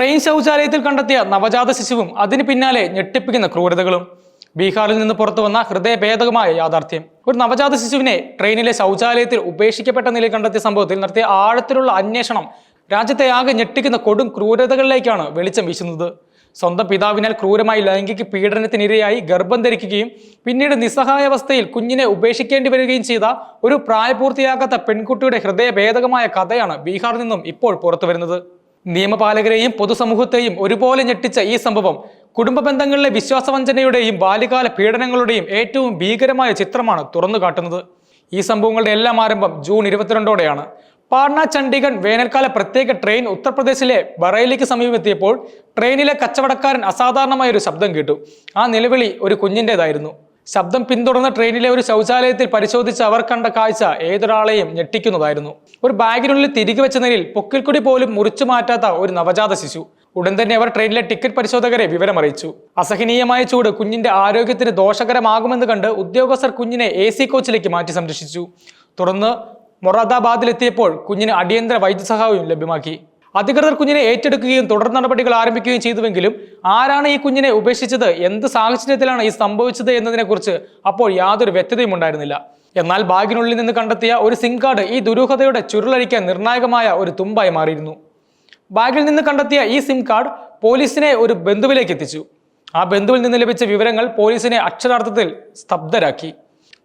Train ശൗചാലയത്തിൽ കണ്ടെത്തിയ നവജാത ശിശുവും അതിന് പിന്നാലെ ഞെട്ടിപ്പിക്കുന്ന ക്രൂരതകളും. ബീഹാറിൽ നിന്ന് പുറത്തു വന്ന ഹൃദയഭേദകമായ യാഥാർത്ഥ്യം. ഒരു നവജാത ശിശുവിനെ ട്രെയിനിലെ ശൗചാലയത്തിൽ ഉപേക്ഷിക്കപ്പെട്ട നിലയിൽ കണ്ടെത്തിയ സംഭവത്തിൽ നടത്തിയ ആഴത്തിലുള്ള അന്വേഷണം രാജ്യത്തെ ആകെ ഞെട്ടിക്കുന്ന കൊടും ക്രൂരതകളിലേക്കാണ് വെളിച്ചം വീശുന്നത്. സ്വന്തം പിതാവിനാൽ ക്രൂരമായി ലൈംഗിക പീഡനത്തിനിരയായി ഗർഭം ധരിക്കുകയും പിന്നീട് നിസ്സഹായാവസ്ഥയിൽ കുഞ്ഞിനെ ഉപേക്ഷിക്കേണ്ടി വരികയും ചെയ്ത ഒരു പ്രായപൂർത്തിയാകാത്ത പെൺകുട്ടിയുടെ ഹൃദയഭേദകമായ കഥയാണ് ബീഹാറിൽ നിന്നും ഇപ്പോൾ പുറത്തു വരുന്നത് നിയമപാലകരെയും പൊതുസമൂഹത്തെയും ഒരുപോലെ ഞെട്ടിച്ച ഈ സംഭവം കുടുംബ ബന്ധങ്ങളിലെ വിശ്വാസവഞ്ചനയുടെയും ബാല്യകാല പീഡനങ്ങളുടെയും ഏറ്റവും ഭീകരമായ ചിത്രമാണ് തുറന്നു കാട്ടുന്നത് ഈ സംഭവങ്ങളുടെ എല്ലാം ആരംഭം ജൂൺ ഇരുപത്തിരണ്ടോടെയാണ്. പാട്ന ചണ്ഡീഗഡ് വേനൽക്കാല പ്രത്യേക ട്രെയിൻ ഉത്തർപ്രദേശിലെ ബറയിലേക്ക് സമീപമെത്തിയപ്പോൾ ട്രെയിനിലെ കച്ചവടക്കാരൻ അസാധാരണമായ ഒരു ശബ്ദം കേട്ടു. ആ നിലവിളി ഒരു കുഞ്ഞിന്റെതായിരുന്നു. ശബ്ദം പിന്തുടർന്ന ട്രെയിനിലെ ഒരു ശൗചാലയത്തിൽ പരിശോധിച്ച് അവർ കണ്ട കാഴ്ച ഏതൊരാളെയും ഞെട്ടിക്കുന്നതായിരുന്നു. ഒരു ബാഗിനുള്ളിൽ തിരികെ വെച്ച നിലയിൽ പൊക്കിൽക്കുടി പോലും മുറിച്ചു മാറ്റാത്ത ഒരു നവജാത ശിശു. ഉടൻ തന്നെ അവർ ട്രെയിനിലെ ടിക്കറ്റ് പരിശോധകരെ വിവരമറിയിച്ചു. അസഹനീയമായ ചൂട് കുഞ്ഞിന്റെ ആരോഗ്യത്തിന് ദോഷകരമാകുമെന്ന് കണ്ട് ഉദ്യോഗസ്ഥർ കുഞ്ഞിനെ എ സി കോച്ചിലേക്ക് മാറ്റി സംരക്ഷിച്ചു. തുടർന്ന് മൊറാദാബാദിലെത്തിയപ്പോൾ കുഞ്ഞിന് അടിയന്തര വൈദ്യസഹായവും ലഭ്യമാക്കി. അധികൃതർ കുഞ്ഞിനെ ഏറ്റെടുക്കുകയും തുടർ നടപടികൾ ആരംഭിക്കുകയും ചെയ്തുവെങ്കിലും ആരാണ് ഈ കുഞ്ഞിനെ ഉപേക്ഷിച്ചത്? എന്ത് സാഹചര്യത്തിലാണ് ഈ സംഭവിച്ചത് എന്നതിനെക്കുറിച്ച് അപ്പോൾ യാതൊരു വ്യക്തതയും ഉണ്ടായിരുന്നില്ല. എന്നാൽ ബാഗിനുള്ളിൽ നിന്ന് കണ്ടെത്തിയ ഒരു സിം കാർഡ് ഈ ദുരൂഹതയുടെ ചുരുളഴിക്കാൻ നിർണായകമായ ഒരു തുമ്പായി മാറിയിരുന്നു. ബാഗിൽ നിന്ന് കണ്ടെത്തിയ ഈ സിം കാർഡ് പോലീസിനെ ഒരു ബന്ധുവിലേക്ക് എത്തിച്ചു. ആ ബന്ധുവിൽ നിന്ന് ലഭിച്ച വിവരങ്ങൾ പോലീസിനെ അക്ഷരാർത്ഥത്തിൽ സ്തബ്ധരാക്കി.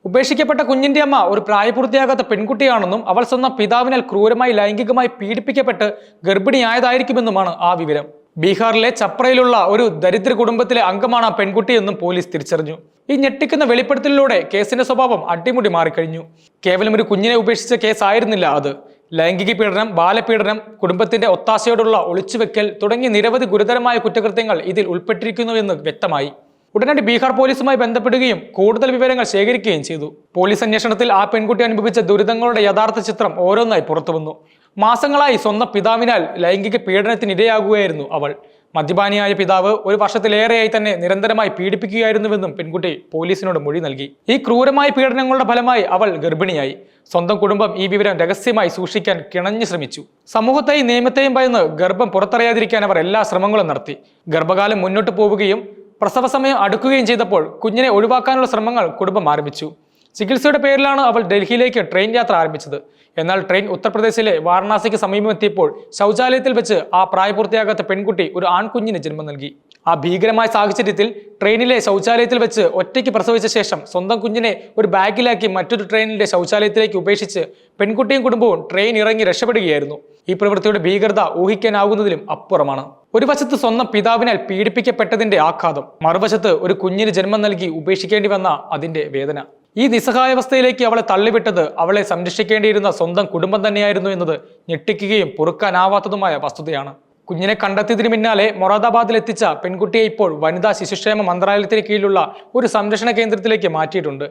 ഉപേക്ഷിക്കപ്പെട്ട കുഞ്ഞിന്റെ അമ്മ ഒരു പ്രായപൂർത്തിയാകാത്ത പെൺകുട്ടിയാണെന്നും അവൾ സ്വന്തം പിതാവിനാൽ ക്രൂരമായി ലൈംഗികമായി പീഡിപ്പിക്കപ്പെട്ട് ഗർഭിണിയായതായിരിക്കുമെന്നുമാണ് ആ വിവരം. ബീഹാറിലെ ചപ്രയിലുള്ള ഒരു ദരിദ്ര കുടുംബത്തിലെ അംഗമാണ് ആ പെൺകുട്ടിയെന്നും പോലീസ് തിരിച്ചറിഞ്ഞു. ഈ ഞെട്ടിക്കുന്ന വെളിപ്പെടുത്തലിലൂടെ കേസിന്റെ സ്വഭാവം അടിമുടി മാറിക്കഴിഞ്ഞു. കേവലം ഒരു കുഞ്ഞിനെ ഉപേക്ഷിച്ച കേസായിരുന്നില്ല അത്. ലൈംഗിക പീഡനം ബാലപീഡനം കുടുംബത്തിന്റെ ഒത്താശയോടുള്ള ഒളിച്ചുവെക്കൽ തുടങ്ങിയ നിരവധി ഗുരുതരമായ കുറ്റകൃത്യങ്ങൾ ഇതിൽ ഉൾപ്പെട്ടിരിക്കുന്നുവെന്ന് വ്യക്തമായി. ഉടനടി ബീഹാർ പോലീസുമായി ബന്ധപ്പെടുകയും കൂടുതൽ വിവരങ്ങൾ ശേഖരിക്കുകയും ചെയ്തു. പോലീസ് അന്വേഷണത്തിൽ ആ പെൺകുട്ടി അനുഭവിച്ച ദുരിതങ്ങളുടെ യഥാർത്ഥ ചിത്രം ഓരോന്നായി പുറത്തുവന്നു മാസങ്ങളായി സ്വന്തം പിതാവിനാൽ ലൈംഗിക പീഡനത്തിനിരയാകുകയായിരുന്നു അവൾ. മദ്യപാനിയായ പിതാവ് ഒരു വർഷത്തിലേറെയായി തന്നെ നിരന്തരമായി പീഡിപ്പിക്കുകയായിരുന്നുവെന്നും പെൺകുട്ടി പോലീസിനോട് മൊഴി നൽകി. ഈ ക്രൂരമായ പീഡനങ്ങളുടെ ഫലമായി അവൾ ഗർഭിണിയായി. സ്വന്തം കുടുംബം ഈ വിവരം രഹസ്യമായി സൂക്ഷിക്കാൻ കിണഞ്ഞു ശ്രമിച്ചു. സമൂഹത്തെയും നിയമത്തെയും ഭയന്ന് ഗർഭം പുറത്തറിയാതിരിക്കാൻ അവർ എല്ലാ ശ്രമങ്ങളും നടത്തി. ഗർഭകാലം മുന്നോട്ട് പോവുകയും പ്രസവ സമയം അടുക്കുകയും ചെയ്തപ്പോൾ കുഞ്ഞിനെ ഒഴിവാക്കാനുള്ള ശ്രമങ്ങൾ കുടുംബം ആരംഭിച്ചു. ചികിത്സയുടെ പേരിലാണ് അവൾ ഡൽഹിയിലേക്ക് ട്രെയിൻ യാത്ര ആരംഭിച്ചത്. എന്നാൽ ട്രെയിൻ ഉത്തർപ്രദേശിലെ വാരണാസിക്ക് സമീപമെത്തിയപ്പോൾ ശൗചാലയത്തിൽ വെച്ച് ആ പ്രായപൂർത്തിയാകാത്ത പെൺകുട്ടി ഒരു ആൺകുഞ്ഞിന് ജന്മം നൽകി. ആ ഭീകരമായ സാഹചര്യത്തിൽ ട്രെയിനിലെ ശൗചാലയത്തിൽ വെച്ച് ഒറ്റയ്ക്ക് പ്രസവിച്ച ശേഷം സ്വന്തം കുഞ്ഞിനെ ഒരു ബാഗിലാക്കി മറ്റൊരു ട്രെയിനിന്റെ ശൗചാലയത്തിലേക്ക് ഉപേക്ഷിച്ച് പെൺകുട്ടിയും കുടുംബവും ട്രെയിൻ ഇറങ്ങി രക്ഷപ്പെടുകയായിരുന്നു. ഈ പ്രവൃത്തിയുടെ ഭീകരത ഊഹിക്കാനാകുന്നതിലും അപ്പുറമാണ്. ഒരു വശത്ത് സ്വന്തം പിതാവിനാൽ പീഡിപ്പിക്കപ്പെട്ടതിന്റെ ആഘാതം മറുവശത്ത് ഒരു കുഞ്ഞിന് ജന്മം നൽകി ഉപേക്ഷിക്കേണ്ടി വന്ന അതിന്റെ വേദന. ഈ നിസ്സഹായാവസ്ഥയിലേക്ക് അവളെ തള്ളിവിട്ടത് അവളെ സംരക്ഷിക്കേണ്ടിയിരുന്ന സ്വന്തം കുടുംബം തന്നെയായിരുന്നു എന്നത് ഞെട്ടിക്കുകയും പൊറുക്കാനാവാത്തതുമായ വസ്തുതയാണ്. കുഞ്ഞിനെ കണ്ടെത്തിയതിനു പിന്നാലെ മൊറാദാബാദിൽ എത്തിച്ച പെൺകുട്ടിയെ ഇപ്പോൾ വനിതാ ശിശുക്ഷേമ മന്ത്രാലയത്തിന് കീഴിലുള്ള ഒരു സംരക്ഷണ കേന്ദ്രത്തിലേക്ക് മാറ്റിയിട്ടുണ്ട്.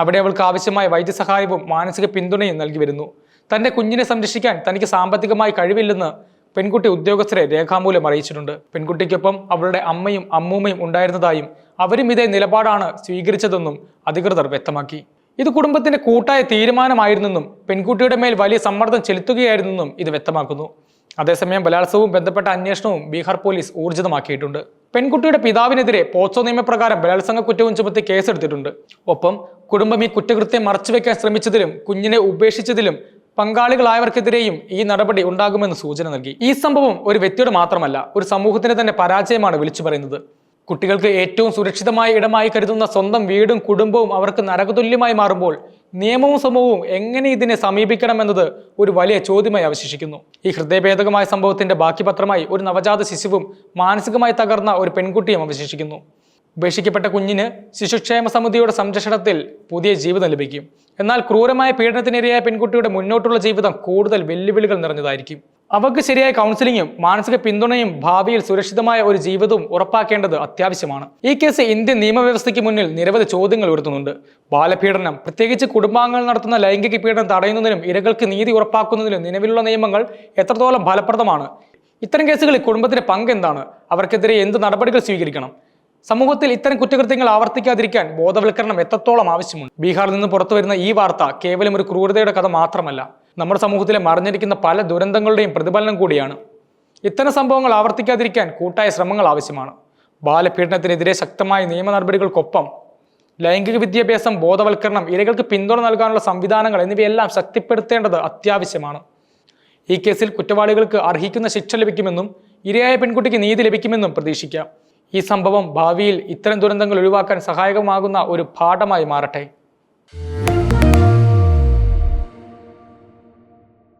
അവിടെ അവൾക്ക് ആവശ്യമായ വൈദ്യസഹായവും മാനസിക പിന്തുണയും നൽകി വരുന്നു. തന്റെ കുഞ്ഞിനെ സംരക്ഷിക്കാൻ തനിക്ക് സാമ്പത്തികമായി കഴിവില്ലെന്ന് പെൺകുട്ടി ഉദ്യോഗസ്ഥരെ രേഖാമൂലം അറിയിച്ചിട്ടുണ്ട്. പെൺകുട്ടിക്കൊപ്പം അവളുടെ അമ്മയും അമ്മൂമ്മയും ഉണ്ടായിരുന്നതായും അവരും ഇതേ നിലപാടാണ് സ്വീകരിച്ചതെന്നും അധികൃതർ വ്യക്തമാക്കി. ഇത് കുടുംബത്തിന്റെ കൂട്ടായ തീരുമാനമായിരുന്നെന്നും പെൺകുട്ടിയുടെ മേൽ വലിയ സമ്മർദ്ദം ചെലുത്തുകയായിരുന്നെന്നും ഇത് വ്യക്തമാക്കുന്നു. അതേസമയം ബലാത്സവവും ബന്ധപ്പെട്ട അന്വേഷണവും ബീഹാർ പോലീസ് ഊർജിതമാക്കിയിട്ടുണ്ട്. പെൺകുട്ടിയുടെ പിതാവിനെതിരെ പോക്സോ നിയമപ്രകാരം ബലാത്സംഗ കുറ്റവും ചുമത്തി കേസെടുത്തിട്ടുണ്ട്. ഒപ്പം കുടുംബം ഈ കുറ്റകൃത്യം മറച്ചുവെക്കാൻ ശ്രമിച്ചതിലും കുഞ്ഞിനെ ഉപേക്ഷിച്ചതിലും പങ്കാളികളായവർക്കെതിരെയും ഈ നടപടി ഉണ്ടാകുമെന്ന് സൂചന നൽകി. ഈ സംഭവം ഒരു വ്യക്തിയുടെ മാത്രമല്ല ഒരു സമൂഹത്തിന്റെ തന്നെ പരാജയമാണ് വിളിച്ചു പറയുന്നത്. കുട്ടികൾക്ക് ഏറ്റവും സുരക്ഷിതമായ ഇടമായി കരുതുന്ന സ്വന്തം വീടും കുടുംബവും അവർക്ക് നരകതുല്യമായി മാറുമ്പോൾ നിയമവും സമൂഹവും എങ്ങനെ ഇതിനെ സമീപിക്കണമെന്നത് ഒരു വലിയ ചോദ്യമായി അവശേഷിക്കുന്നു. ഈ ഹൃദയഭേദകമായ സംഭവത്തിന്റെ ബാക്കി പത്രമായി ഒരു നവജാത ശിശുവും മാനസികമായി തകർന്ന ഒരു പെൺകുട്ടിയും അവശേഷിക്കുന്നു. ഉപേക്ഷിക്കപ്പെട്ട കുഞ്ഞിന് ശിശുക്ഷേമ സമിതിയുടെ സംരക്ഷണത്തിൽ പുതിയ ജീവിതം ലഭിക്കും. എന്നാൽ ക്രൂരമായ പീഡനത്തിനിരയായ പെൺകുട്ടിയുടെ മുന്നോട്ടുള്ള ജീവിതം കൂടുതൽ വെല്ലുവിളികൾ നിറഞ്ഞതായിരിക്കും. അവർക്ക് ശരിയായ കൗൺസിലിങ്ങും മാനസിക പിന്തുണയും ഭാവിയിൽ സുരക്ഷിതമായ ഒരു ജീവിതവും ഉറപ്പാക്കേണ്ടത് അത്യാവശ്യമാണ്. ഈ കേസ് ഇന്ത്യൻ നിയമവ്യവസ്ഥയ്ക്ക് മുന്നിൽ നിരവധി ചോദ്യങ്ങൾ ഉയർത്തുന്നുണ്ട്. ബാലപീഡനം പ്രത്യേകിച്ച് കുടുംബാംഗങ്ങൾ നടത്തുന്ന ലൈംഗിക പീഡനം തടയുന്നതിനും ഇരകൾക്ക് നീതി ഉറപ്പാക്കുന്നതിനും നിലവിലുള്ള നിയമങ്ങൾ എത്രത്തോളം ഫലപ്രദമാണ്? ഇത്തരം കേസുകളിൽ കുടുംബത്തിന്റെ പങ്ക് എന്താണ്? അവർക്കെതിരെ എന്ത് നടപടികൾ സ്വീകരിക്കണം? സമൂഹത്തിൽ ഇത്തരം കുറ്റകൃത്യങ്ങൾ ആവർത്തിക്കാതിരിക്കാൻ ബോധവൽക്കരണം എത്രത്തോളം ആവശ്യമുണ്ട്? ബീഹാറിൽ നിന്ന് പുറത്തു വരുന്ന ഈ വാർത്ത കേവലം ഒരു ക്രൂരതയുടെ കഥ മാത്രമല്ല. നമ്മുടെ സമൂഹത്തിലെ മറിഞ്ഞിരിക്കുന്ന പല ദുരന്തങ്ങളുടെയും പ്രതിഫലനം കൂടിയാണ്. ഇത്തരം സംഭവങ്ങൾ ആവർത്തിക്കാതിരിക്കാൻ കൂട്ടായ ശ്രമങ്ങൾ ആവശ്യമാണ്. ബാലപീഡനത്തിനെതിരെ ശക്തമായ നിയമ നടപടികൾക്കൊപ്പം ലൈംഗിക വിദ്യാഭ്യാസം ബോധവൽക്കരണം ഇരകൾക്ക് പിന്തുണ നൽകാനുള്ള സംവിധാനങ്ങൾ എന്നിവയെല്ലാം ശക്തിപ്പെടുത്തേണ്ടത് അത്യാവശ്യമാണ്. ഈ കേസിൽ കുറ്റവാളികൾക്ക് അർഹിക്കുന്ന ശിക്ഷ ലഭിക്കുമെന്നും ഇരയായ പെൺകുട്ടിക്ക് നീതി ലഭിക്കുമെന്നും പ്രതീക്ഷിക്കാം. ഈ സംഭവം ഭാവിയിൽ ഇത്തരം ദുരന്തങ്ങൾ ഒഴിവാക്കാൻ സഹായകമാകുന്ന ഒരു പാഠമായി മാറട്ടെ.